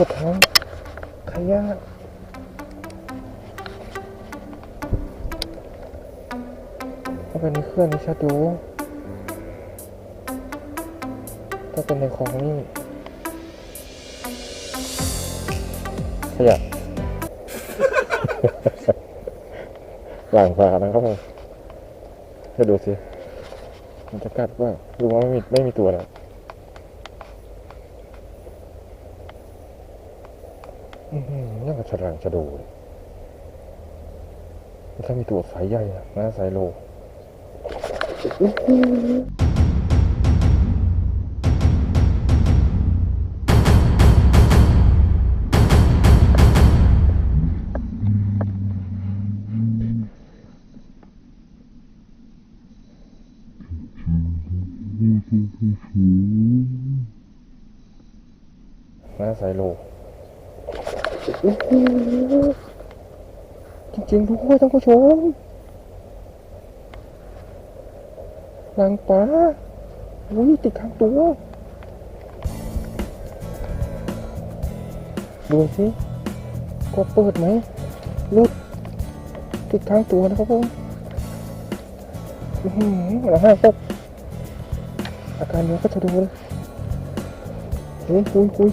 ปวดท้องขยะเข้าไปในเครื่องนี้ชาดูถ้าเป็นในของนี่ขยะหลังฝานะครับผมให้ดูสิ มันจะกัดว่าดูว่าไม่มีไม่มีตัวแล้วอือหือ นี่ก็ฉลางจะดูเลยถ้ามีตัวสายใหญ่อะนะสายโลโอ้โหนะสายโล โอ้โหจริงๆด้วยท่านผู้ชมนางป้าอุ้ยติดข้างตัว ดูสิกดเปิดไหมรุดติดข้างตัวนะครับผมอื้อหือเราห้ามตกอาการเนี้ยก็จะดูเลยคุยคุยคุย